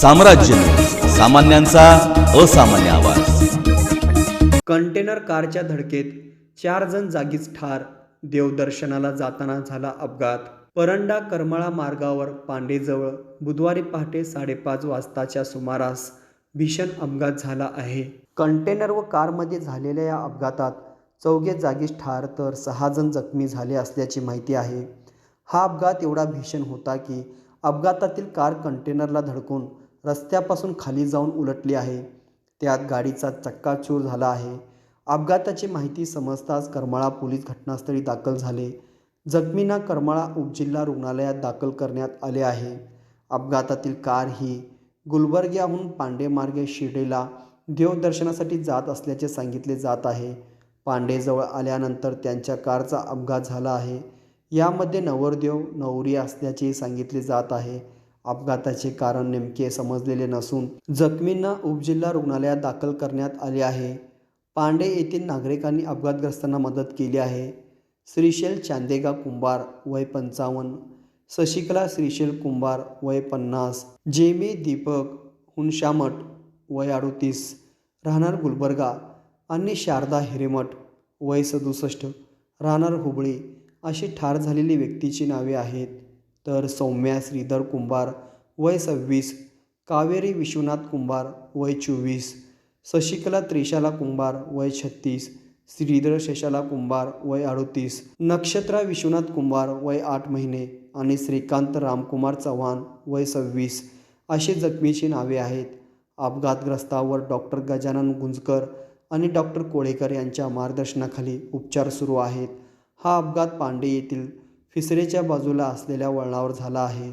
साम्राज्य. सामान्यांचा असामान्य आवाज. कंटेनर कारच्या धडकेत चार जण जागीच ठार. देवदर्शनाला जाताना झाला अपघात. परंडा करमाळा मार्गावर पांडेजवळ बुधवारी पहाटे साडेपाच वाजताच्या सुमारास भीषण अपघात झाला आहे. कंटेनर व कारमध्ये झालेल्या या अपघातात चौघे जागीच ठार तर सहा जण जखमी झाले असल्याची माहिती आहे. हा अपघात एवढा भीषण होता की अपघातातील कार कंटेनरला धडकून रस्त्यापासून खाली जाऊन उलटली आहे. त्यात गाडीचा चक्काचूर झाला आहे. अपघाताची माहिती समजताच करमाळा पोलीस घटनास्थळी दाखल झाले. जखमींना करमाळा उपजिल्हा रुग्णालयात दाखल करण्यात आले आहे. अपघातातील कार ही गुलबर्ग्याहून पांडेमार्गे शिर्डीला देवदर्शनासाठी जात असल्याचे सांगितले जात आहे. पांडेजवळ आल्यानंतर त्यांच्या कारचा अपघात झाला आहे. यामध्ये नवरदेव नवरी असल्याचे सांगितले जात आहे. अपघाताचे कारण नेमके समजलेले नसून जखमींना उपजिल्हा रुग्णालयात दाखल करण्यात आले आहे. पांडे येथील नागरिकांनी अपघातग्रस्तांना मदत केली आहे. श्रीशैल चांदेगा कुंभार वय पंचावन्न. शशिकला श्रीशैल कुंभार वय पन्नास. जेमी दीपक हुनशामठ वय अडोतीस. राहणार गुलबर्गा. आणि शारदा हिरेमठ वय सदुसष्ट. राहणार हुबळी. अशी ठार झालेली व्यक्तीची नावे आहेत. तर सौम्या श्रीधर कुंभार वय सव्वीस कावेरी विश्वनाथ कुंभार वय चोवीस शशिकला त्रिशाला कुंभार वय छत्तीस श्रीधर शेषाला कुंभार वय अडोतीस नक्षत्रा विश्वनाथ कुंभार वय आठ महिने आणि श्रीकांत रामकुमार चव्हाण वय सव्वीस अशी जखमीची नावे आहेत. अपघातग्रस्तावर डॉक्टर गजानन गुंजकर आणि डॉक्टर कोळेकर यांच्या मार्गदर्शनाखाली उपचार सुरू आहेत. हा अपघात पांडे येथील फिसरेच्या बाजूला असलेल्या वळणावर झाला आहे.